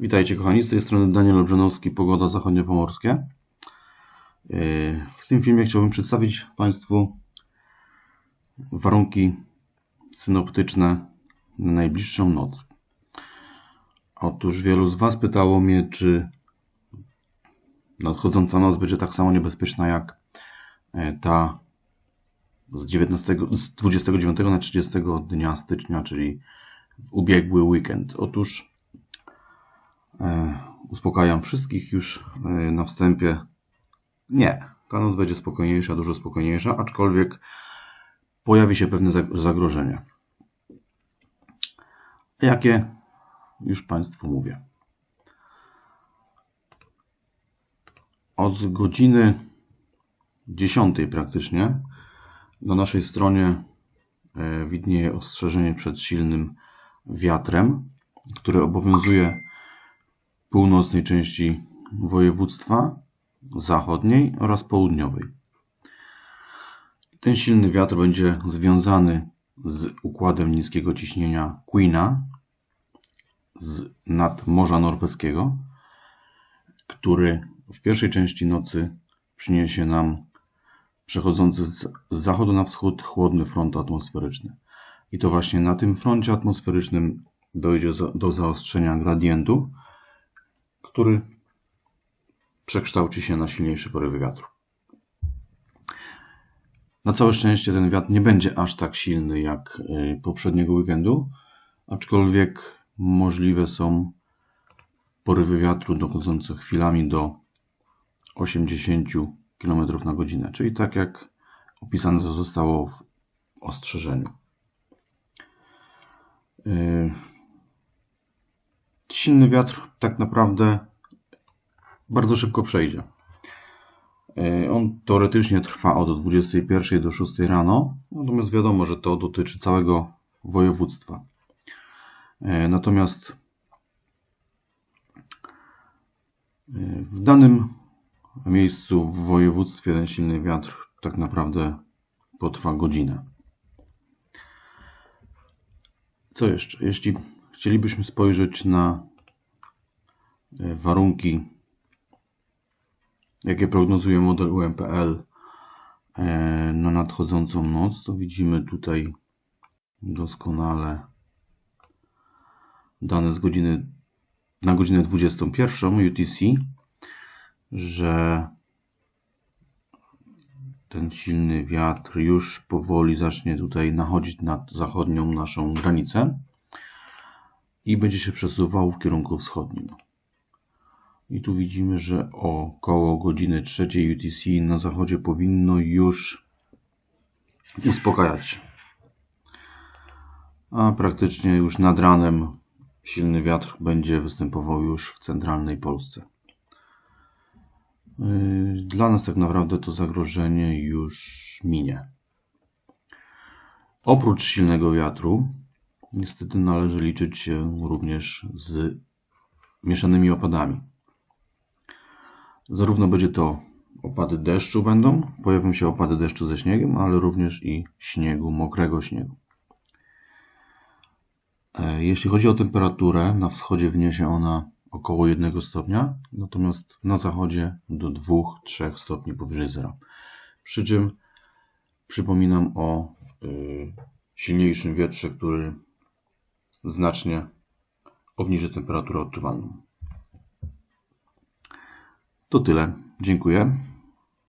Witajcie kochani, z tej strony Daniel Obrzanowski, Pogoda Zachodniopomorskie. W tym filmie chciałbym przedstawić Państwu warunki synoptyczne na najbliższą noc. Otóż wielu z Was pytało mnie, czy nadchodząca noc będzie tak samo niebezpieczna jak e, ta z, 19, z 29 na 30 dnia stycznia, czyli w ubiegły weekend. Otóż e, uspokajam wszystkich już e, na wstępie. Nie, ta noc będzie spokojniejsza, dużo spokojniejsza, aczkolwiek pojawi się pewne zagrożenie. Jakie? Już Państwu mówię. Od godziny 10 praktycznie na naszej stronie e, widnieje ostrzeżenie przed silnym wiatrem, które obowiązuje północnej części województwa zachodniej oraz południowej. Ten silny wiatr będzie związany z układem niskiego ciśnienia Quina z nad Morza Norweskiego, który w pierwszej części nocy przyniesie nam przechodzący z zachodu na wschód chłodny front atmosferyczny. I to właśnie na tym froncie atmosferycznym dojdzie do zaostrzenia gradientu, który przekształci się na silniejszy porywy wiatru. Na całe szczęście ten wiatr nie będzie aż tak silny jak y, poprzedniego weekendu, aczkolwiek możliwe są porywy wiatru dochodzące chwilami do 80 km na godzinę, czyli tak jak opisane to zostało w ostrzeżeniu. Silny wiatr tak naprawdę bardzo szybko przejdzie. Yy, on teoretycznie trwa od 21 do 6 rano, natomiast wiadomo, że to dotyczy całego województwa. Yy, natomiast w danym miejscu w województwie ten silny wiatr tak naprawdę potrwa godzinę. Co jeszcze? Jeśli chcielibyśmy spojrzeć na e, warunki, jakie prognozuje model UMPL e, na nadchodzącą noc, to widzimy tutaj doskonale dane z godziny na godzinę 21 UTC że ten silny wiatr już powoli zacznie tutaj nachodzić nad zachodnią naszą granicę i będzie się przesuwał w kierunku wschodnim. I tu widzimy, że około godziny 3 UTC na zachodzie powinno już uspokajać. A praktycznie już nad ranem silny wiatr będzie występował już w centralnej Polsce. Y, dla nas tak naprawdę to zagrożenie już minie. Oprócz silnego wiatru, niestety należy liczyć się również z mieszanymi opadami. Zarówno będzie to opady deszczu będą, pojawią się opady deszczu ze śniegiem, ale również i śniegu, mokrego śniegu. E, jeśli chodzi o temperaturę, na wschodzie wniesie ona około 1 stopnia, natomiast na zachodzie do 2-3 stopni powyżej zera. Przy czym przypominam o y, silniejszym wietrze, który znacznie obniży temperaturę odczuwalną. To tyle. Dziękuję.